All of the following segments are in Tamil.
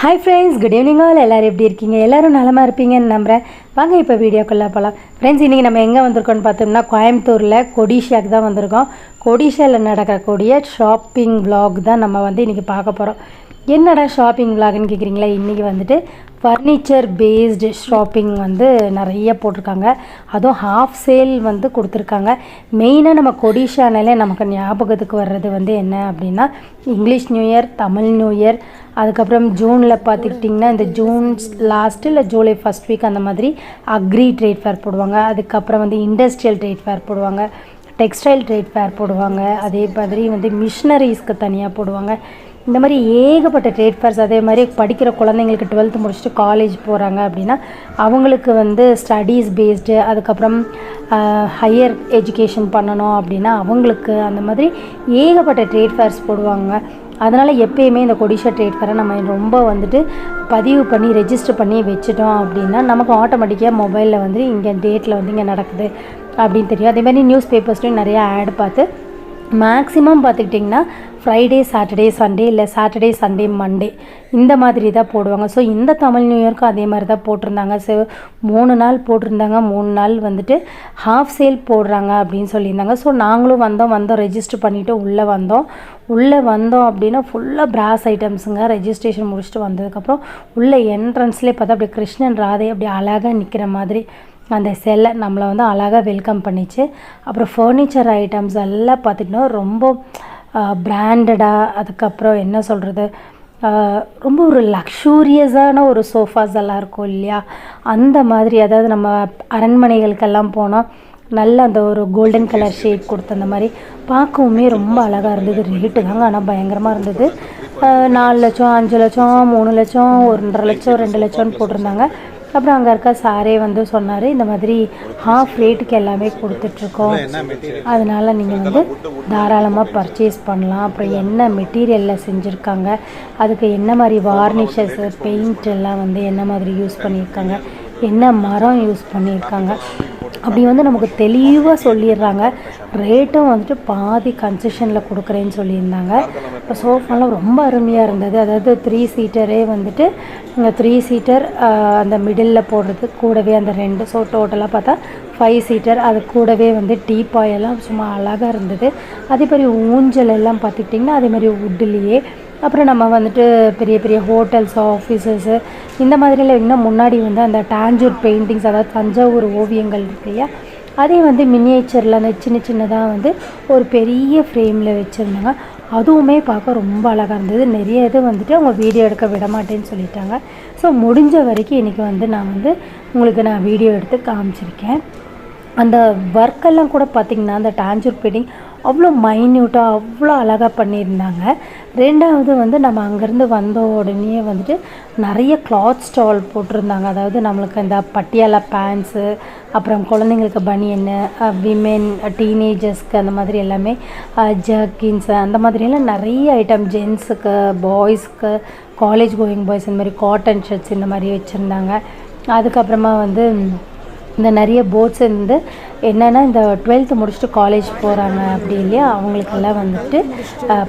Hi friends good evening all எல்லோரும் எப்படி இருக்கீங்க? எல்லோரும் நலமாக இருப்பீங்கன்னு நம்புகிறேன் வாங்க இப்போ வீடியோக்குள்ளே போகலாம் ஃப்ரெண்ட்ஸ் இன்றைக்கி நம்ம எங்கே வந்திருக்கோம்னு பார்த்தோம்னா கோயம்புத்தூரில் கொடிஷாக்கு தான் வந்திருக்கோம். கொடிஷாவில் நடக்கக்கூடிய ஷாப்பிங் vlog தான் நம்ம வந்து இன்றைக்கி பார்க்க போகிறோம் என்னடா ஷாப்பிங் விலாக்னு கேட்குறீங்களா இன்றைக்கி வந்துட்டு ஃபர்னிச்சர் பேஸ்டு ஷாப்பிங் வந்து நிறைய போட்டிருக்காங்க. அதுவும் ஹாஃப் சேல் வந்து கொடுத்துருக்காங்க. மெயினாக நம்ம கொடிஷானாலே நமக்கு ஞாபகத்துக்கு வர்றது வந்து என்ன அப்படின்னா English new year Tamil new year அதுக்கப்புறம் ஜூனில் பார்த்துக்கிட்டிங்கன்னா இந்த ஜூன் லாஸ்ட்டு இல்லை ஜூலை ஃபஸ்ட் வீக் அந்த மாதிரி அக்ரி ட்ரேட் ஃபேர் போடுவாங்க. அதுக்கப்புறம் வந்து இண்டஸ்ட்ரியல் ட்ரேட் ஃபேர் போடுவாங்க. டெக்ஸ்டைல் ட்ரேட் ஃபேர் போடுவாங்க. அதே மாதிரி வந்து மிஷினரிஸ்க்கு தனியாக போடுவாங்க. இந்த மாதிரி ஏகப்பட்ட ட்ரேட் ஃபேர்ஸ் அதே மாதிரி படிக்கிற குழந்தைங்களுக்கு டுவெல்த்து முடிச்சுட்டு காலேஜ் போகிறாங்க அப்படின்னா அவங்களுக்கு வந்து ஸ்டடீஸ் பேஸ்டு அதுக்கப்புறம் ஹையர் எஜுகேஷன் பண்ணணும் அப்படின்னா அவங்களுக்கு அந்த மாதிரி ஏகப்பட்ட ட்ரேட் ஃபேர்ஸ் போடுவாங்க. அதனால் எப்பயுமே இந்த கொடிஷா ட்ரேட் ஃபேரை நம்ம ரொம்ப வந்துட்டு பதிவு பண்ணி ரெஜிஸ்டர் பண்ணி வச்சுட்டோம் அப்படின்னா நமக்கு ஆட்டோமேட்டிக்காக மொபைலில் வந்து இங்கே டேட்டில் வந்து இங்கே நடக்குது அப்படின்னு தெரியும். அதேமாதிரி நியூஸ் பேப்பர்ஸ்லையும் நிறையா ஆட் பார்த்து மேக்ஸிமம் பார்த்துக்கிட்டிங்கன்னா ஃப்ரைடே சாட்டர்டே சண்டே இல்லை சாட்டர்டே சண்டே மண்டே இந்த மாதிரி தான் போடுவாங்க. ஸோ இந்த தமிழ் நியூ இயர்க்கும் அதே மாதிரி தான் போட்டிருந்தாங்க. ஸோ மூணு நாள் போட்டிருந்தாங்க. மூணு நாள் வந்துட்டு ஹாஃப் சேல் போடுறாங்க அப்படின்னு சொல்லியிருந்தாங்க. ஸோ நாங்களும் வந்தோம். வந்தோம். ரெஜிஸ்டர் பண்ணிவிட்டு உள்ளே வந்தோம். உள்ளே வந்தோம் அப்படின்னா ஃபுல்லாக பிராஸ் ஐட்டம்ஸுங்க ரெஜிஸ்ட்ரேஷன் முடிச்சுட்டு வந்ததுக்கப்புறம் உள்ளே என்ட்ரன்ஸ்லேயே பார்த்தா அப்படியே கிருஷ்ணன் ராதே அப்படியே அழகாக நிற்கிற மாதிரி அந்த செல்லை நம்மளை வந்து அழகாக வெல்கம் பண்ணிச்சு. அப்புறம் ஃபர்னிச்சர் ஐட்டம்ஸ் எல்லாம் பார்த்திங்கன்னா ரொம்ப பிராண்டடாக அதுக்கப்புறம் என்ன சொல்கிறது ரொம்ப ஒரு லக்ஷூரியஸான ஒரு சோஃபாஸ் எல்லாம் இருக்கும் இல்லையா? அந்த மாதிரி அதாவது நம்ம அரண்மனைகளுக்கெல்லாம் போனால் நல்ல அந்த ஒரு கோல்டன் கலர் ஷேட் கொடுத்த அந்த மாதிரி. பார்க்கவுமே ரொம்ப அழகாக இருந்தது. ரேட்டு தாங்க ஆனால் பயங்கரமாக இருந்தது. நாலு லட்சம் அஞ்சு லட்சம் மூணு லட்சம் ஒன்றரை லட்சம் ரெண்டு லட்சம்னு போட்டிருந்தாங்க. அப்புறம் அங்கே இருக்க சாரே வந்து சொன்னார் இந்த மாதிரி ஹாஃப் ரேட்டுக்கு எல்லாமே கொடுத்துட்ருக்கோம். அதனால் நீங்கள் வந்து தாராளமாக பர்ச்சேஸ் பண்ணலாம். அப்புறம் என்ன மெட்டீரியலில் செஞ்சுருக்காங்க அதுக்கு என்ன மாதிரி வார்னிஷஸ் பெயிண்ட் எல்லாம் வந்து என்ன மாதிரி யூஸ் பண்ணியிருக்காங்க என்ன மரம் யூஸ் பண்ணியிருக்காங்க. அப்படி வந்து நமக்கு தெளிவாக சொல்லிடுறாங்க. ரேட்டும் வந்துட்டு பாதி கன்செஷனில் கொடுக்குறேன்னு சொல்லியிருந்தாங்க. இப்போ சோஃபாலாம் ரொம்ப அருமையாக இருந்தது. அதாவது த்ரீ சீட்டரே வந்துட்டு இங்கே த்ரீ சீட்டர் அந்த மிடில் போடுறது கூடவே அந்த ரெண்டு ஸோ டோட்டலாக பார்த்தா ஃபைவ் சீட்டர் அது கூடவே வந்து டீப்பாயெல்லாம் சும்மா அழகாக இருந்தது. அதே மாதிரி ஊஞ்சல் எல்லாம் பார்த்துக்கிட்டிங்கன்னா அதே மாதிரி வுட்லேயே அப்புறம் நம்ம வந்துட்டு பெரிய பெரிய ஹோட்டல்ஸ் ஆஃபீஸஸ்ஸு இந்த மாதிரிலாம் இன்னும் முன்னாடி வந்து அந்த டாஞ்சூர் பெயிண்டிங்ஸ் அதாவது தஞ்சாவூர் ஓவியங்கள் இருக்கு இல்லையா? அதே வந்து மினியேச்சரில் அந்த சின்ன சின்னதாக வந்து ஒரு பெரிய ஃப்ரேமில் வச்சுருந்தாங்க. அதுவுமே பார்க்க ரொம்ப அழகாக இருந்தது. நிறைய இது வந்துட்டு அவங்க வீடியோ எடுக்க விட மாட்டேன்னு சொல்லிட்டாங்க. ஸோ முடிஞ்ச வரைக்கும் இன்றைக்கி வந்து நான் வந்து உங்களுக்கு நான் வீடியோ எடுத்து காமிச்சிருக்கேன். அந்த ஒர்க்கெல்லாம் கூட பார்த்திங்கன்னா அந்த டாஞ்சூர் பெயிண்டிங் அவ்வளோ மைன்யூட்டாக அவ்வளோ அழகாக பண்ணியிருந்தாங்க. ரெண்டாவது வந்து நம்ம அங்கேருந்து வந்த உடனே வந்துட்டு நிறைய கிளாத் ஸ்டால் போட்டிருந்தாங்க. அதாவது நம்மளுக்கு இந்த பட்டியாலா பேண்ட்ஸு அப்புறம் குழந்தைங்களுக்கு பனியன்னு விமென் டீனேஜர்ஸ்க்கு அந்த மாதிரி எல்லாமே ஜர்கின்ஸு அந்த மாதிரியெல்லாம் நிறைய ஐட்டம் ஜென்ஸுக்கு பாய்ஸ்க்கு காலேஜ் கோயிங் பாய்ஸ் இந்த மாதிரி காட்டன் ஷர்ட்ஸ் இந்த மாதிரி வச்சுருந்தாங்க. அதுக்கப்புறமா வந்து இந்த நிறைய போர்ட்ஸ் இருந்து என்னென்னா இந்த டுவெல்த்து முடிச்சுட்டு காலேஜ் போகிறாங்க அப்படி இல்லையா? அவங்களுக்கெல்லாம் வந்துட்டு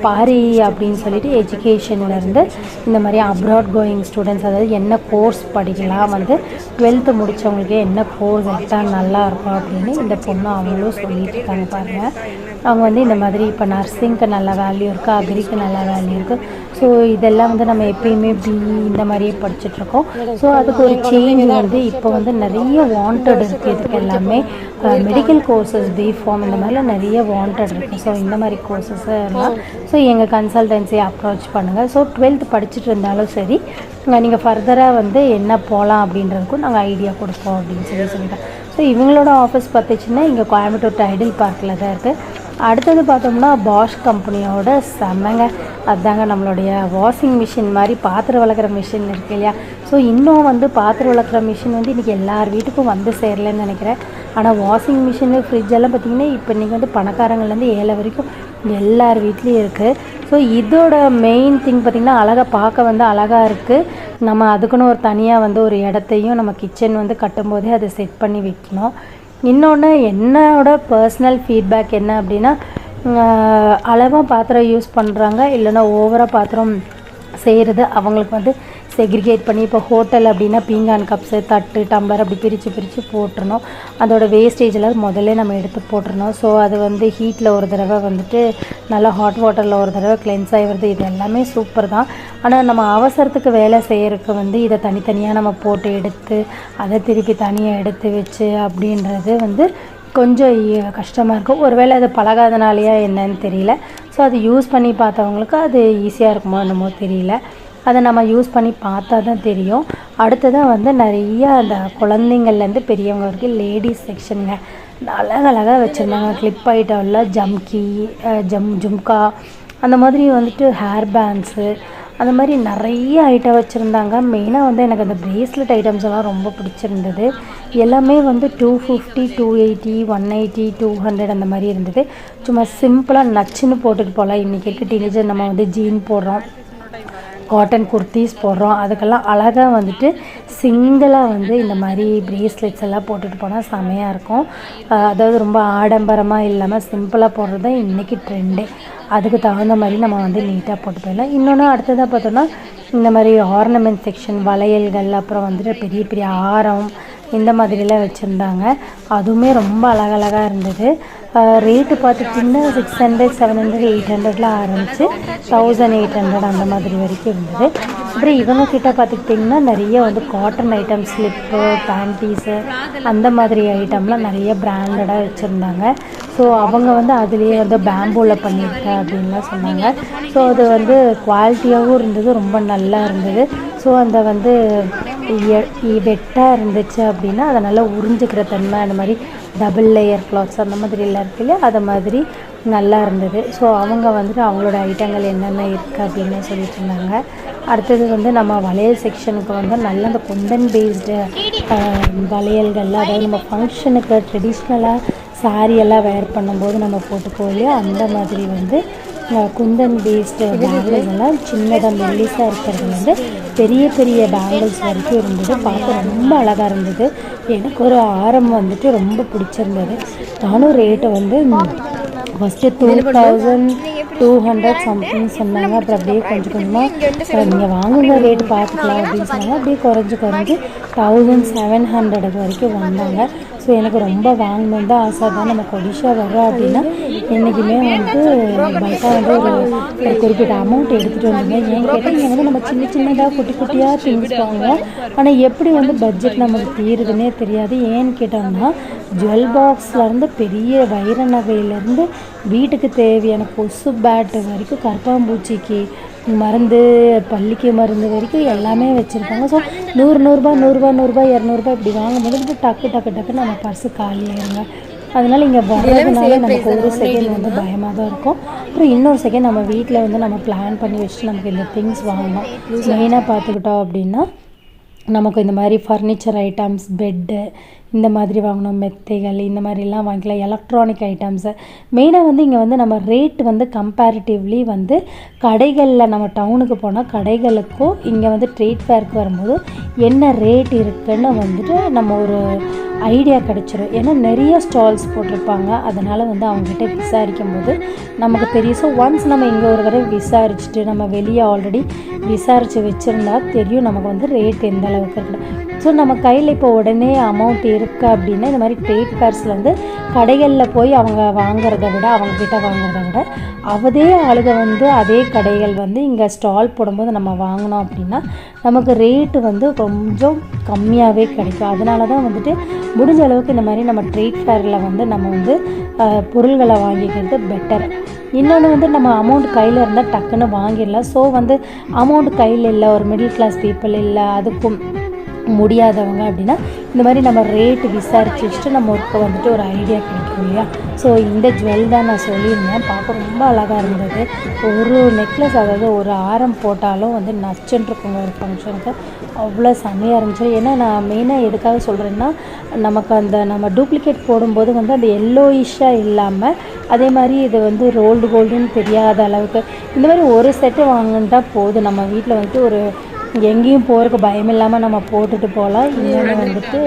பாரி அப்படின்னு சொல்லிட்டு எஜுகேஷன்லேருந்து இந்த மாதிரி அப்ராட் கோயிங் ஸ்டூடெண்ட்ஸ் அதாவது என்ன கோர்ஸ் படிக்கலாம் வந்து டுவெல்த்து முடித்தவங்களுக்கு என்ன கோர்ஸ் எடுத்தால் நல்லாயிருக்கும் அப்படின்னு இந்த பொண்ணு அவங்களும் சொல்லிட்டு இருக்காங்க பாருங்கள் அவங்க வந்து இந்த மாதிரி இப்போ நர்சிங்க்கு நல்ல வேல்யூ இருக்குது அக்ரிக்கு நல்ல வேல்யூ இருக்குது ஸோ இதெல்லாம் வந்து நம்ம எப்பயுமே பி இந்த மாதிரியே படிச்சுட்ருக்கோம். ஸோ அதுக்கு ஒரு சேஞ்ச் வந்து இப்போ வந்து நிறைய வாண்டட் இருக்குது இதுக்கு எல்லாமே மெடிக்கல் கோர்சஸ் பி ஃபார்ம் இந்த மாதிரிலாம் நிறைய வாண்டட் இருக்குது ஸோ இந்த மாதிரி கோர்சஸ் எல்லாம் ஸோ எங்கள் கன்சல்டன்சியை அப்ரோச் பண்ணுங்கள் ஸோ டுவெல்த் படிச்சுட்டு இருந்தாலும் சரி நீங்கள் ஃபர்தராக வந்து என்ன போகலாம் அப்படின்றதுக்கும் நாங்கள் ஐடியா கொடுப்போம் அப்படின்னு சொல்லி சொல்லிட்டோம். ஸோ இவங்களோட ஆஃபீஸ் பார்த்துச்சுன்னா இங்கே கோயம்புத்தூர் டைடில் பார்க்கில் தான் இருக்குது அடுத்தது பார்த்தோம்னா பாஷ் கம்பெனியோட செம்மங்க. அதுதாங்க நம்மளுடைய வாஷிங் மிஷின் மாதிரி பாத்திரம் வளர்க்குற மிஷின் இருக்கு இல்லையா? ஸோ இன்னும் வந்து பாத்திரம் வளர்க்குற மிஷின் வந்து இன்றைக்கி எல்லார் வீட்டுக்கும் வந்து சேரலன்னு நினைக்கிறேன். ஆனால் வாஷிங் மிஷினு ஃப்ரிட்ஜ் எல்லாம் பார்த்திங்கன்னா இப்போ இன்றைக்கி வந்து பணக்காரங்கள்லேருந்து ஏழை வரைக்கும் எல்லார் வீட்லேயும் இருக்குது ஸோ இதோட மெயின் திங் பார்த்திங்கன்னா அழகாக பார்க்க வந்து அழகாக இருக்குது நம்ம அதுக்குன்னு ஒரு தனியாக வந்து ஒரு இடத்தையும் நம்ம கிச்சன் வந்து கட்டும்போதே அதை செட் பண்ணி வைக்கணும். இன்னொன்று என்னோட பர்சனல் ஃபீட்பேக் என்ன அப்படின்னா அளவாக பாத்திரம் யூஸ் பண்ணுறாங்க இல்லைன்னா ஓவராக பாத்திரம் செய்கிறது அவங்களுக்கு வந்து செக்ரிகேட் பண்ணி இப்போ ஹோட்டல் அப்படின்னா பீங்கான் கப்ஸு தட்டு டம்ளர் அப்படி பிரித்து பிரித்து போட்டுருணும் அதோட வேஸ்டேஜில் முதல்ல நம்ம எடுத்து போட்டுருணும் ஸோ அது வந்து ஹீட்டில் ஒரு தடவை வந்துட்டு நல்லா ஹாட் வாட்டரில் ஒரு தடவை கிளென்ஸ் ஆகி வருது இது எல்லாமே சூப்பர் தான். ஆனால் நம்ம அவசரத்துக்கு வேலை செய்கிறதுக்கு வந்து இதை தனித்தனியாக நம்ம போட்டு எடுத்து அதை திருப்பி தனியாக எடுத்து வச்சு அப்படின்றது வந்து கொஞ்சம் கஷ்டமாக இருக்கும். ஒருவேளை அது பழகாதனாலையா என்னன்னு தெரியல. ஸோ அது யூஸ் பண்ணி பார்த்தவங்களுக்கு அது ஈஸியாக இருக்குமோ என்னமோ தெரியல. அதை நம்ம யூஸ் பண்ணி பார்த்தா தான் தெரியும். அடுத்ததாக வந்து நிறைய அந்த குழந்தைங்கள்லேருந்து பெரியவங்க வரைக்கும் லேடிஸ் செக்ஷனுங்க அழகழகாக வச்சுருந்தாங்க. கிளிப் ஐட்டமில் ஜம்கி ஜம் ஜும்கா அந்த மாதிரி வந்துட்டு ஹேர் பேண்ட்ஸு அந்த மாதிரி நிறைய ஐட்டம் வச்சுருந்தாங்க. மெயினாக வந்து எனக்கு அந்த ப்ரேஸ்லெட் ஐட்டம்ஸ் எல்லாம் ரொம்ப பிடிச்சிருந்தது. எல்லாமே வந்து two fifty two eighty one eighty two hundred அந்த மாதிரி இருந்தது. சும்மா சிம்பிளாக நச்சுன்னு போட்டுட்டு போகலாம். இன்றைக்கி இருக்க டீனேஜர் நம்ம வந்து ஜீன் போடுறோம். காட்டன் குர்த்திஸ் போடுறோம். அதுக்கெல்லாம் அழகாக வந்துட்டு சிங்கிளாக வந்து இந்த மாதிரி பிரேஸ்லெட்ஸ் எல்லாம் போட்டுட்டு போனால் செமையாக இருக்கும். அதாவது ரொம்ப ஆடம்பரமாக இல்லாமல் சிம்பிளாக போடுறது தான் இன்றைக்கி ட்ரெண்டே அதுக்கு தகுந்த மாதிரி நம்ம வந்து நீட்டாக போட்டு போயிடலாம். இன்னொன்று அடுத்ததாக பார்த்தோன்னா இந்த மாதிரி ஆர்னமெண்ட் செக்ஷன் வளையல்கள் அப்புறம் வந்துட்டு பெரிய பெரிய ஆரம் இந்த மாதிரிலாம் வச்சுருந்தாங்க. அதுவுமே ரொம்ப அழகழகாக இருந்தது. ரேட்டு பார்த்துட்டிங்கன்னா six hundred seven hundred eight ஹண்ட்ரட்லாம் ஆரம்பித்து தௌசண்ட் எயிட் ஹண்ட்ரட் அந்த மாதிரி வரைக்கும் இருந்தது. அப்புறம் இவங்க கிட்ட பார்த்துக்கிட்டிங்கன்னா நிறைய வந்து காட்டன் ஐட்டம் ஸ்லிப்பு பேண்டீஸு அந்த மாதிரி ஐட்டம்லாம் நிறைய பிராண்டடாக வச்சுருந்தாங்க. ஸோ அவங்க வந்து அதுலேயே வந்து பேம்பூவில் பண்ணியிருக்கேன் அப்படின்லாம் சொன்னாங்க. ஸோ அது வந்து குவாலிட்டியாகவும் இருந்தது ரொம்ப நல்லா இருந்தது. ஸோ அந்த வந்து வெட்டாக இருந்துச்சு அப்படின்னா அதை நல்லா உறிஞ்சிக்கிற தன்மை அந்த மாதிரி டபுள் லேயர் கிளாத்ஸ் அந்த மாதிரி எல்லாம் இருக்கு இல்லையா? அது மாதிரி நல்லா இருந்தது. ஸோ அவங்க வந்துட்டு அவங்களோட ஐட்டங்கள் என்னென்ன இருக்குது அப்படின்னு சொல்லிட்டு இருந்தாங்க. அடுத்தது வந்து நம்ம வளையல் செக்ஷனுக்கு வந்து நல்ல அந்த கொண்டன் பேஸ்டு வளையல்கள் அதாவது நம்ம ஃபங்க்ஷனுக்கு ட்ரெடிஷ்னலாக saree எல்லாம் வேர் பண்ணும்போது நம்ம போட்டு போகலையோ அந்த மாதிரி வந்து குந்தன் பேஸ்டு பேங்கிள்ஸ் சின்னதாக மெல்லிஸாக இருக்கிறது வந்து பெரிய பெரிய பேங்கிள்ஸ் வரைக்கும் இருந்தது. பார்க்க ரொம்ப அழகாக இருந்தது. எனக்கு ஒரு ஆரம் வந்துட்டு ரொம்ப பிடிச்சிருந்தது. நானும் ரேட்டை வந்து first two thousand two hundred something சொன்னாங்க. அப்புறம் அப்படியே கொஞ்சம் கொஞ்சமாக நீங்கள் வாங்குங்க ரேட் பார்த்துக்கலாம் அப்படின்னு சொன்னாங்க. அப்படியே குறைஞ்சி குறைஞ்சி தௌசண்ட் செவன் ஹண்ட்ரட் வரைக்கும் வந்தாங்க. ஸோ எனக்கு ரொம்ப வாங்கணும் தான் ஆசை தான் நம்ம கொடிஷா வர்றோம் அப்படின்னா என்றைக்குமே வந்து பைக்காக வந்து ஒரு ஒரு குறிப்பிட்ட அமௌண்ட் எடுத்துகிட்டு வந்தீங்க ஏன் கேட்டால் நீங்கள் வந்து நம்ம சின்ன சின்னதாக குட்டி குட்டியாக திங்ஸ் வாங்குவோம் ஆனால் எப்படி வந்து பட்ஜெட் நமக்கு தீருதுன்னே தெரியாது. ஏன்னு கேட்டோம்னா ஜுவல் பாக்ஸ்லேருந்து பெரிய வைர நகையிலேருந்து வீட்டுக்கு தேவையான கொசு பேட்டு வரைக்கும் கற்பாம்பூச்சிக்கு மருந்து பள்ளிக்கு மருந்து வரைக்கும் எல்லாமே வச்சுருக்காங்க. ஸோ நூறு நூறுரூபா நூறுரூபா நூறுரூபா இரநூறுபா இப்படி வாங்கும்போது இப்படி டக்கு டக்கு டக்கு நம்ம பர்ஸு காலி ஆயிருங்க அதனால இங்கே வர்றதுனால நமக்கு ஒரு செகண்ட் வந்து பயமாக தான் இருக்கும். அப்புறம் இன்னொரு செகண்ட் நம்ம வீட்டில் வந்து நம்ம பிளான் பண்ணி வச்சுட்டு நமக்கு இந்த திங்ஸ் வாங்கணும். மெயினாக பார்த்துக்கிட்டோம் அப்படின்னா நமக்கு இந்த மாதிரி ஃபர்னிச்சர் ஐட்டம்ஸ் பெட்டு இந்த மாதிரி வாங்கணும் மெத்தைகள் இந்த மாதிரிலாம் வாங்கிக்கலாம் எலக்ட்ரானிக் ஐட்டம்ஸு மெயினாக வந்து இங்கே வந்து நம்ம ரேட் வந்து கம்பேரிட்டிவ்லி வந்து கடைகளில் நம்ம டவுனுக்கு போனால் கடைகளுக்கும் இங்கே வந்து ட்ரேட் ஃபேருக்கு வரும்போது என்ன ரேட் இருக்குன்னு வந்துட்டு நம்ம ஒரு ஐடியா கிடச்சிரும். ஏன்னா நிறைய ஸ்டால்ஸ் போட்டிருப்பாங்க. அதனால் வந்து அவங்ககிட்ட விசாரிக்கும் போது நமக்கு தெரியும். ஸோ ஒன்ஸ் நம்ம இங்கே ஒரு தடவை விசாரிச்சுட்டு நம்ம வெளியே ஆல்ரெடி விசாரித்து வச்சுருந்தா தெரியும் நமக்கு வந்து ரேட் எந்த அளவுக்கு இருக்குது ஸோ நம்ம கையில் இப்போ உடனே அமௌண்ட் இருக்குது அப்படின்னா இந்த மாதிரி ட்ரேட் ஃபேர்ஸில் வந்து கடைகளில் போய் அவங்க வாங்குறத விட அவங்கக்கிட்ட வாங்குறத விட அதே ஆளுக வந்து அதே கடைகள் வந்து இங்கே ஸ்டால் போடும்போது நம்ம வாங்கினோம் அப்படின்னா நமக்கு ரேட்டு வந்து கொஞ்சம் கம்மியாகவே கிடைக்கும். அதனால தான் வந்துட்டு முடிஞ்ச அளவுக்கு இந்த மாதிரி நம்ம ட்ரேட் ஃபேரில் வந்து நம்ம வந்து பொருள்களை வாங்கிக்கிறது பெட்டர் இன்னொன்று வந்து நம்ம அமௌண்ட் கையில் இருந்தால் டக்குன்னு வாங்கிடலாம். ஸோ வந்து அமௌண்ட் கையில் இல்லை ஒரு மிடில் கிளாஸ் பீப்புள் இல்லை அதுக்கும் முடியாதவங்க அப்படின்னா இந்த மாதிரி நம்ம ரேட்டு விசாரிச்சு வச்சுட்டு நம்ம ஒர்க்கை வந்துட்டு ஒரு ஐடியா கிடைக்கும் இல்லையா? ஸோ இந்த ஜுவல் தான் நான் சொல்லியிருந்தேன். பார்க்க ரொம்ப அழகாக இருந்தது. ஒரு நெக்லஸ் அதாவது ஒரு ஆரம் போட்டாலும் வந்து நச்சுன்ட்ருக்குங்க ஒரு ஃபங்க்ஷனுக்கு அவ்வளோ செம்மையாக இருந்துச்சு. ஏன்னா நான் மெயினாக எதுக்காக சொல்கிறேன்னா நமக்கு அந்த நம்ம டூப்ளிகேட் போடும்போது வந்து அந்த எல்லோயிஷாக இல்லாமல் அதே மாதிரி இது வந்து ரோல்டு கோல்டுன்னு தெரியாத அளவுக்கு. இந்த மாதிரி ஒரு செட்டு வாங்கிட்டா போதும். நம்ம வீட்டில் வந்துட்டு ஒரு எங்கேயும் போகிறதுக்கு பயம் இல்லாமல் நம்ம போட்டுட்டு போகலாம். இன்னொன்று வந்துட்டு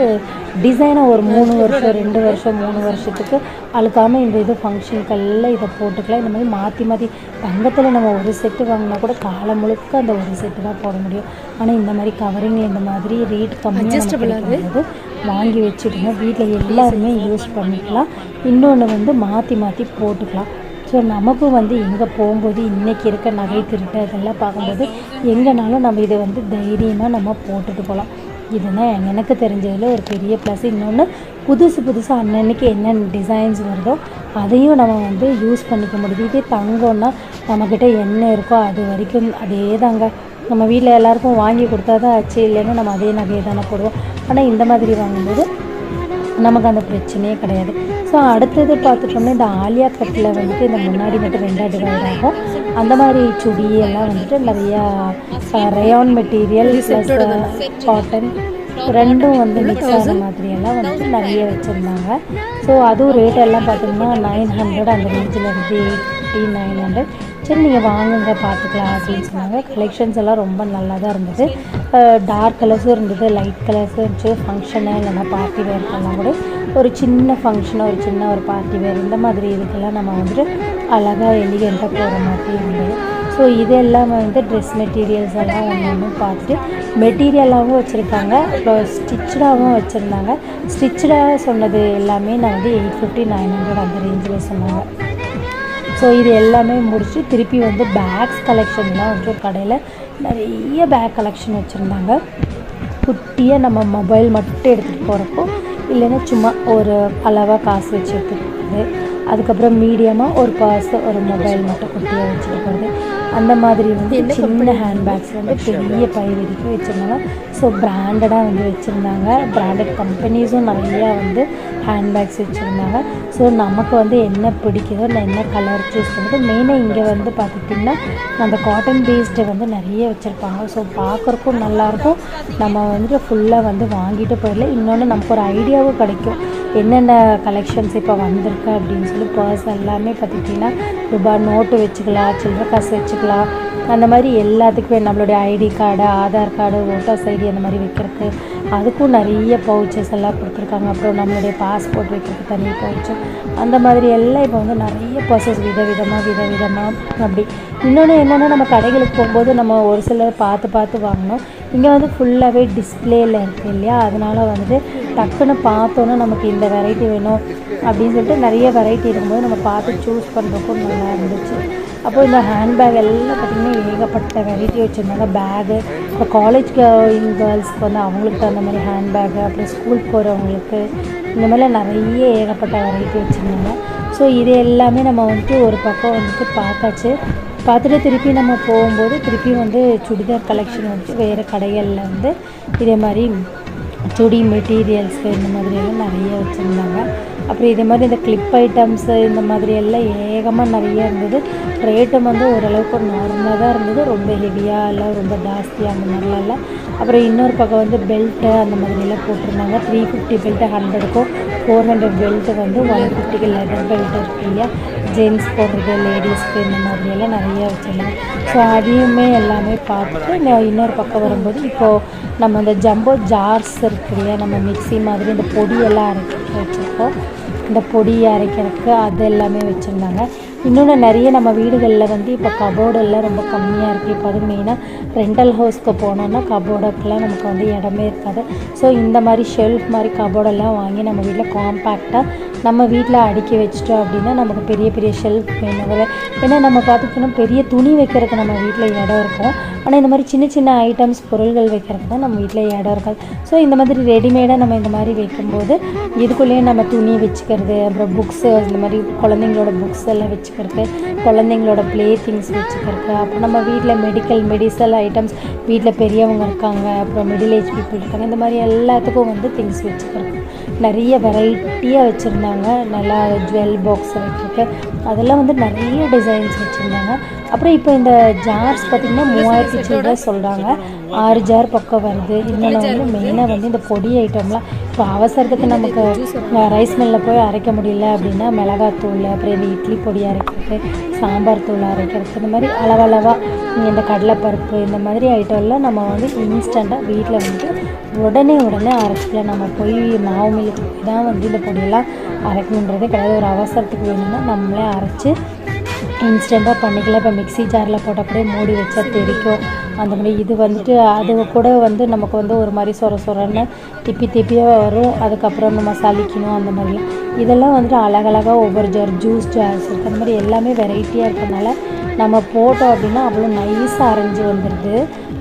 டிசைனை ஒரு மூணு வருஷம் ரெண்டு வருஷம் மூணு வருஷத்துக்கு அழுக்காமல் இந்த இது ஃபங்க்ஷனுக்கெல்லாம் இதை போட்டுக்கலாம். இந்த மாதிரி மாற்றி மாற்றி தங்கத்தில் நம்ம ஒரு செட்டு வாங்கினா கூட காலம் முழுக்க அந்த ஒரு செட்டு தான் போட முடியும். ஆனால் இந்த மாதிரி கவரிங்கில் இந்த மாதிரி ரேட் கம்மியாக வாங்கி வச்சுக்கோங்க வீட்டில் எல்லாருமே யூஸ் பண்ணிக்கலாம். இன்னொன்று வந்து மாற்றி மாற்றி போட்டுக்கலாம். ஸோ நமக்கும் வந்து எங்கே போகும்போது இன்றைக்கி இருக்க நகை திருட்டு அதெல்லாம் பார்க்கும்போது எங்கேனாலும் நம்ம இதை வந்து தைரியமாக நம்ம போட்டுட்டு போகலாம். இதுதான் எனக்கு தெரிஞ்சதில் ஒரு பெரிய ப்ளஸ் இன்னொன்று புதுசு புதுசாக அன்னன்னைக்கு என்னென்ன டிசைன்ஸ் வருதோ அதையும் நம்ம வந்து யூஸ் பண்ணிக்க முடியுது. இதே தங்கம்னா நம்மக்கிட்ட என்ன இருக்கோ அது வரைக்கும் அதே தாங்க நம்ம வீட்டில் எல்லாருக்கும் வாங்கி கொடுத்தா தான் ஆச்சு இல்லைன்னா நம்ம அதே நகையை தானே போடுவோம். ஆனால் இந்த மாதிரி வாங்கும்போது நமக்கு அந்த பிரச்சனையே கிடையாது. ஸோ அடுத்தது பார்த்துட்டோம்னா இந்த ஆலியா கட்டில் வந்துட்டு இந்த முன்னாடி மட்டும் ரெண்டாக டிவைட் ஆகும். அந்த மாதிரி சுடி எல்லாம் வந்துட்டு நிறையா ரயான் மெட்டீரியல் ப்ளஸ் காட்டன் ரெண்டும் வந்து மிக்ஸ் ஆன மாதிரியெல்லாம் வந்துட்டு நிறைய வச்சுருந்தாங்க. ஸோ அதுவும் ரேட் எல்லாம் பார்த்தோம்னா நைன் ஹண்ட்ரட் அந்த ரேஞ்சில் இருந்து எயிட் ஃபிஃப்டி நைன் ஹண்ட்ரட் சரி நீங்கள் வாங்குங்க பார்த்துக்கலாம் அப்படின்னு சொன்னாங்க. கலெக்ஷன்ஸ் எல்லாம் ரொம்ப நல்லா தான் இருந்தது. டார்க் கலர்ஸும் இருந்தது லைட் கலர்ஸும் இருந்துச்சு. ஃபங்க்ஷனு இல்லைன்னா பார்ட்டி வேர்க்கெல்லாம் கூட. ஒரு சின்ன ஃபங்க்ஷனோ ஒரு சின்ன ஒரு பார்ட்டி வேறு இந்த மாதிரி இதுக்கெல்லாம் நம்ம வந்துட்டு அழகாக எலிகெண்ட்டாக போகிற மாதிரி இருந்தது ஸோ இது எல்லாமே வந்து ட்ரெஸ் மெட்டீரியல்ஸ் எல்லாம் ஒன்று ஒன்று பார்த்துட்டு மெட்டீரியலாகவும் வச்சுருக்காங்க. அப்புறம் ஸ்டிச்சடாகவும் வச்சுருந்தாங்க. ஸ்டிச்சடாக சொன்னது எல்லாமே நான் வந்து எயிட் ஃபிஃப்டி நைன் ஹண்ட்ரட் அந்த ரேஞ்சில் சொன்னாங்க. ஸோ இது எல்லாமே முடிச்சு திருப்பி வந்து பேக்ஸ் கலெக்ஷன்லாம் வந்து ஒரு கடையில் நிறைய பேக் கலெக்ஷன் வச்சுருந்தாங்க. குட்டியாக நம்ம மொபைல் மட்டும் எடுத்துகிட்டு போகிறப்போ இல்லைன்னா சும்மா ஒரு அளவாக காசு வச்சு எடுத்துக்கிறது அதுக்கப்புறம் மீடியமாக ஒரு பர்ஸ் ஒரு மொபைல் மட்டும் குட்டியாக வச்சுருக்கிறது அந்த மாதிரி வந்து சின்ன ஹேண்ட்பேக்ஸ் வந்து பெரிய பை வரைக்கும் வச்சுருந்தாங்க. ஸோ பிராண்டடாக வந்து வச்சுருந்தாங்க. பிராண்டட் கம்பெனிஸும் நிறையா வந்து ஹேண்ட்பேக்ஸ் வச்சுருந்தாங்க. ஸோ நமக்கு வந்து என்ன பிடிக்குதோ இல்லை என்ன கலர் சூஸ் பண்ணுறது மெயினாக இங்கே வந்து பார்த்துட்டிங்கன்னா அந்த காட்டன் பேஸ்டு வந்து நிறைய வச்சுருப்பாங்க. ஸோ பார்க்குறக்கும் நல்லாயிருக்கும் நம்ம வந்துட்டு ஃபுல்லாக வந்து வாங்கிட்டு போயிடல இன்னொன்று நமக்கு ஒரு ஐடியாவும் கிடைக்கும். என்னென்ன கலெக்ஷன்ஸ் இப்போ வந்திருக்கு அப்படின்னு சொல்லி பர்ஸ் எல்லாமே பார்த்துக்கிட்டிங்கன்னா ரூபாய் நோட்டு வச்சுக்கலாம் சில்லற காசு வச்சுக்கலாம். அந்த மாதிரி எல்லாத்துக்குமே நம்மளுடைய ID card Aadhaar card voters ID அந்த மாதிரி வைக்கிறதுக்கு அதுக்கும் நிறைய பவுச்சஸ் எல்லாம் கொடுத்துருக்காங்க. அப்புறம் நம்மளுடைய பாஸ்போர்ட் வைக்கிறதுக்கு தனி பவுச்சு அந்த மாதிரி எல்லாம் இப்போ வந்து நிறைய பர்சஸ் விதவிதமாக விதவிதமாக அப்படி இன்னொன்று என்னென்னா நம்ம கடைகளுக்கு போகும்போது நம்ம ஒரு சிலர் பார்த்து பார்த்து வாங்கினோம் இங்கே வந்து ஃபுல்லாகவே டிஸ்பிளேயில் இருக்குது இல்லையா? அதனால் வந்துட்டு டக்குன்னு பார்த்தோன்னே நமக்கு இந்த வெரைட்டி வேணும் அப்படின்னு சொல்லிட்டு நிறைய வெரைட்டி இருக்கும்போது நம்ம பார்த்து சூஸ் பண்ணுறதுக்கும் நல்லா இருந்துச்சு. அப்போது இந்த ஹேண்ட்பேக் எல்லாம் பார்த்திங்கன்னா ஏகப்பட்ட வெரைட்டி வச்சுருந்தாங்க. பேகு இப்போ காலேஜ் கேர்ள்ஸ்க்கு வந்து அவங்களுக்கு தகுந்த மாதிரி ஹேண்ட்பேகு அப்புறம் ஸ்கூல் போகிறவங்களுக்கு இந்த மாதிரிலாம் நிறைய ஏகப்பட்ட வெரைட்டி வச்சுருந்தாங்க. ஸோ இது எல்லாமே நம்ம வந்துட்டு ஒரு பக்கம் வந்துட்டு பார்த்தாச்சு. பார்த்துட்டு திருப்பி நம்ம போகும்போது திருப்பி வந்து சுடிதார் கலெக்ஷன் வந்து வேறு கடைகளில் வந்து இதே மாதிரி சுடி மெட்டீரியல்ஸு இந்த மாதிரியெல்லாம் நிறைய வச்சுருந்தாங்க. அப்புறம் இதே மாதிரி இந்த கிளிப் ஐட்டம்ஸு இந்த மாதிரி எல்லாம் ஏகமாக நிறைய இருந்தது. ரேட்டும் வந்து ஓரளவுக்கு நார்மலாக தான் இருந்தது. ரொம்ப ஹெவியாக இல்லை ரொம்ப ஜாஸ்தியாக அந்த மாதிரிலாம் அப்புறம் இன்னொரு பக்கம் வந்து பெல்ட்டு அந்த மாதிரியெல்லாம் போட்டிருந்தாங்க. த்ரீ ஃபிஃப்டி பெல்ட்டு ஹண்ட்ரடுக்கும் ஃபோர் ஹண்ட்ரட் பெல்ட்டு வந்து ஒன் ஃபிஃப்டிக்கு லெதர் பெல்ட் இருக்கு இல்லையா? ஜென்ஸ் போடுறது லேடிஸ்க்கு இந்த மாதிரியெல்லாம் நிறைய வச்சுருந்தாங்க. ஸோ அதையுமே எல்லாமே பார்த்துட்டு நான் இன்னொரு பக்கம் வரும்போது இப்போது நம்ம இந்த ஜம்போ ஜார்ஸ் இருக்கு இல்லையா நம்ம மிக்ஸி மாதிரி இந்த பொடியெல்லாம் அரைக்க வச்சுருக்கோம். இந்த பொடி அரைக்கிறதுக்கு அது எல்லாமே வச்சுருந்தாங்க. இன்னொன்று நிறைய நம்ம வீடுகளில் வந்து இப்போ கபோர்டெல்லாம் ரொம்ப கம்மியாக இருக்குது இப்போ அது மெயினாக ரெண்டல் ஹவுஸ்க்கு போனோன்னா கபோர்டுக்கெலாம் நமக்கு வந்து இடமே இருக்காது. ஸோ இந்த மாதிரி ஷெல்ஃப் மாதிரி கபோர்டெல்லாம் வாங்கி நம்ம வீட்டில் காம்பேக்டாக நம்ம வீட்டில் அடுக்கி வச்சிட்டோம் அப்படின்னா நமக்கு பெரிய பெரிய ஷெல்ஃப் வேணும் ஏன்னா நம்ம பார்த்துக்கிட்டோம்னா பெரிய துணி வைக்கிறதுக்கு நம்ம வீட்டில் இடம் இருக்கும். ஆனால் இந்த மாதிரி சின்ன சின்ன ஐட்டம்ஸ் பொருள்கள் வைக்கிறதுக்கு தான் நம்ம வீட்டில் இடம் இருக்காது ஸோ இந்த மாதிரி ரெடிமேடாக நம்ம இந்த மாதிரி வைக்கும்போது இதுக்குள்ளேயே நம்ம துணி வச்சுக்கிறது அப்புறம் புக்ஸு இந்த மாதிரி குழந்தைங்களோட புக்ஸ் எல்லாம் வச்சுக்கிறது குழந்தைங்களோட ப்ளே திங்ஸ் வச்சுக்கிறது அப்புறம் நம்ம வீட்டில் மெடிக்கல் மெடிசல் ஐட்டம்ஸ் வீட்டில் பெரியவங்க இருக்காங்க அப்புறம் மிடில் ஏஜ் பீப்புள் இருக்காங்க இந்த மாதிரி எல்லாத்துக்கும் வந்து திங்ஸ் வச்சுக்கிறது. நிறைய வெரைட்டியாக வச்சுருந்தாங்க. நல்லா ஜுவல் பாக்ஸ் வச்சுருக்கு. அதெல்லாம் வந்து நிறைய டிசைன்ஸ் வச்சுருந்தாங்க. அப்புறம் இப்போ இந்த ஜார்ஸ் பார்த்திங்கன்னா மூவாயிரத்தி சில்லற சொல்கிறாங்க ஆறு ஜார் பக்கம் வருது. இன்னொன்று வந்து மெயினாக வந்து இந்த பொடி ஐட்டம்லாம் இப்போ அவசரத்துக்கு நமக்கு ரைஸ் மில்லில் போய் அரைக்க முடியல அப்படின்னா மிளகாத்தூள் அப்புறம் இந்த இட்லி பொடி அரைக்கிறது சாம்பார் தூள் அரைக்கிறது இந்த மாதிரி அளவளவாக இந்த கடலைப்பருப்பு இந்த மாதிரி ஐட்டம்லாம் நம்ம வந்து இன்ஸ்டண்ட்டாக வீட்டில் வந்து உடனே உடனே அரைச்சிக்கலாம். நம்ம போய் மாவு மில்லுக்கு போய் தான் வந்து இந்த பொடியெல்லாம் அரைக்கணுன்றதே கிடையாது. ஒரு அவசரத்துக்கு வேணும்னா நம்மளே அரைச்சி இன்ஸ்டண்ட்டாக பண்ணிக்கலாம். இப்போ மிக்ஸி ஜாரில் போட்டால் கூட மூடி வச்சா தெரிக்கும். அந்த மாதிரி இது வந்துட்டு அது கூட வந்து நமக்கு வந்து ஒரு மாதிரி சொர சொரன்னு திப்பி திப்பியாக வரும். அதுக்கப்புறம் நம்ம சலிக்கணும் அந்த மாதிரி. இதெல்லாம் வந்துட்டு அழகழகாக ஒவ்வொரு ஜார் ஜூஸ் ஜார்ஸ் இருக்குது அந்த மாதிரி எல்லாமே வெரைட்டியாக இருக்கறனால நம்ம போட்டோம் அப்படின்னா அவ்வளோ நைஸாக அரைஞ்சு வந்துடுது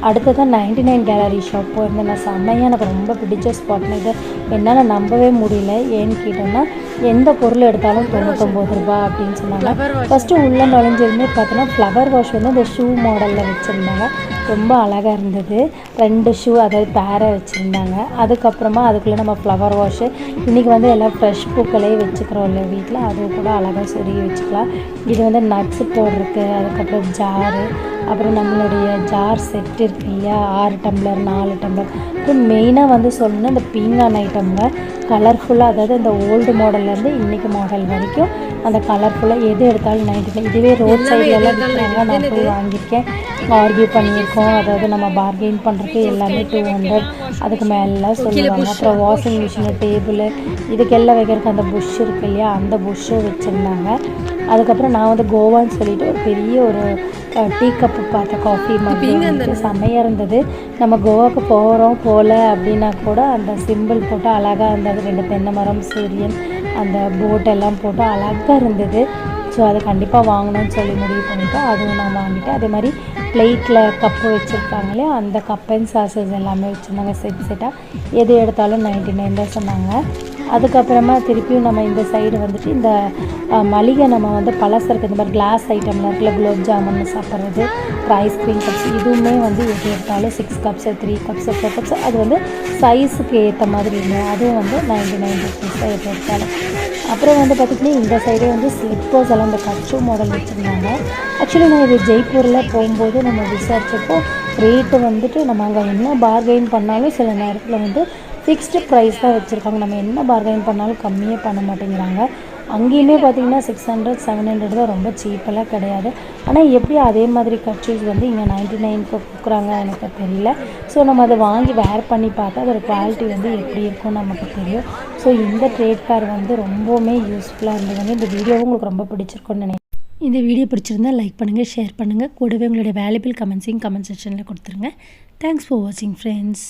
அடுத்ததாக நைன்டி நைன் கேலரி ஷாப் போயிருந்தேன். நான் செம்மையாக எனக்கு ரொம்ப பிடிச்ச ஸ்பாட்னு இது என்னால் நம்பவே முடியல. ஏன்னு கேட்டோம்னா எந்த பொருள் எடுத்தாலும் தொண்ணூத்தொம்பது ரூபா அப்படின்னு சொன்னாங்க. ஃபஸ்ட்டு உள்ளே நுழைஞ்சதுமே பார்த்தோன்னா ஃப்ளவர் வாஷ் வந்து அந்த ஷூ மாடலில் வச்சுருந்தாங்க. ரொம்ப அழகாக இருந்தது. ரெண்டு ஷூ அதாவது பேரை வச்சுருந்தாங்க. அதுக்கப்புறமா அதுக்குள்ளே நம்ம ஃப்ளவர் வாஷு இன்றைக்கி வந்து எல்லாம் ஃப்ரெஷ் பூக்களே வச்சுக்கிறோம் இல்லை வீட்டில் அது கூட அழகாக சொருகி வச்சுக்கலாம். இது வந்து நட்ஸு போடுறதுக்கு அதுக்கப்புறம் ஜாரு அப்புறம் நம்மளுடைய ஜார் செட் இருக்கு இல்லையா ஆறு டம்ளர் நாலு டம்ளர் அப்புறம் மெயினாக வந்து சொல்லணும்னா இந்த பீங்கான் ஐட்டம்ங்க கலர்ஃபுல்லாக அதாவது இந்த ஓல்டு மாடல்லேருந்து இன்றைக்கி மாடல் வரைக்கும் அந்த கலர்ஃபுல்லாக எது எடுத்தாலும் நைன்டி இதுவே ரோட் சைட்லலாம் விற்கிறாங்க நான் போய் வாங்கியிருக்கேன். ஆர்கியூ பண்ணியிருக்கோம். அதாவது நம்ம பார்கெயின் பண்ணுறதுக்கு எல்லாமே டூ ஹண்ட்ரட் அதுக்கு மேலாம் சொல்லுவாங்க. அப்புறம் வாஷிங் மிஷினு டேபிள் இதுக்கெல்லாம் வைக்கிறதுக்கு அந்த புஷ் இருக்கு இல்லையா? அந்த புஷ்ஷும் வச்சுருந்தாங்க. அதுக்கப்புறம் நான் வந்து கோவான்னு சொல்லிட்டு ஒரு பெரிய ஒரு டீ கப்பு பார்த்த காஃபி மக்கு செம்மையாக இருந்தது. நம்ம கோவாவுக்கு போகிறோம் போகல அப்படின்னா கூட அந்த சிம்பிள் போட்டு அழகாக இருந்தது ரெண்டு தென்னை மரம் சூரியன் அந்த போட்டெல்லாம் போட்டு அழகாக இருந்தது. ஸோ அதை கண்டிப்பாக வாங்கணும்னு சொல்லி முடிவு பண்ணிவிட்டு அதுவும் நான் வாங்கிட்டேன். அதே மாதிரி பிளேட்டில் கப்பு வச்சுருக்காங்களே அந்த கப் அண்ட் சாசஸ் எல்லாமே வச்சுருந்தாங்க. செட் செட்டாக எது எடுத்தாலும் நைன்டி நைன் தான் சொன்னாங்க. அதுக்கப்புறமா திருப்பியும் நம்ம இந்த சைடு வந்துட்டு இந்த மளிகை நம்ம வந்து பழசருக்கு இந்த மாதிரி கிளாஸ் ஐட்டம்லாம் இருக்குல்ல குலோப் ஜாமுன் சாப்பிட்றது ஐஸ்கிரீம் கப்ஸ் இதுவுமே வந்து எது எடுத்தாலும் six cups three cups four cups அது வந்து சைஸுக்கு ஏற்ற மாதிரி இல்லை. அதுவும் வந்து நைன்டி நைன் ருபீஸ் எது எடுத்தாலும். அப்புறம் வந்து பார்த்திங்கன்னா இந்த சைடே வந்து ஸ்லிப்பர்ஸ் எல்லாம் இந்த கச்சு மாடல் வச்சுருந்தாங்க. ஆக்சுவலி நான் இது ஜெய்ப்பூரில் போகும்போது நம்ம விசாரித்தப்போ ரேட்டு வந்துட்டு நம்ம அங்கே என்ன பார்கெயின் பண்ணாலும் சில நேரத்தில் வந்து ஃபிக்ஸ்டு ப்ரைஸ் தான் வச்சுருக்காங்க. நம்ம என்ன பார்கெயின் பண்ணாலும் கம்மியே பண்ண மாட்டேங்கிறாங்க. அங்கேயுமே பார்த்தீங்கன்னா சிக்ஸ் ஹண்ட்ரட் செவன் ஹண்ட்ரட் தான் ரொம்ப சீப்பெல்லாம் கிடையாது. ஆனால் எப்படி அதே மாதிரி கட்சிஸ் வந்து இங்கே நைன்ட்டி நைனுக்கு கொடுக்குறாங்க எனக்கு தெரியல. ஸோ நம்ம அதை வாங்கி வேர் பண்ணி பார்த்தா அதோட குவாலிட்டி வந்து எப்படி இருக்கும்னு நமக்கு தெரியும். ஸோ இந்த ட்ரேட் கார் வந்து ரொம்பவுமே யூஸ்ஃபுல்லாக இருந்ததுங்க இந்த வீடியோவும் உங்களுக்கு ரொம்ப பிடிச்சிருக்கும்னு நினைக்கிறேன். இந்த வீடியோ பிடிச்சிருந்தா லைக் பண்ணுங்கள் ஷேர் பண்ணுங்கள் கூடவே உங்களுடைய வேல்யூபிள் கமெண்ட்ஸையும் கமெண்ட் செக்ஷனில் கொடுத்துருங்க. தேங்க்ஸ் ஃபார் வாட்சிங் ஃப்ரெண்ட்ஸ்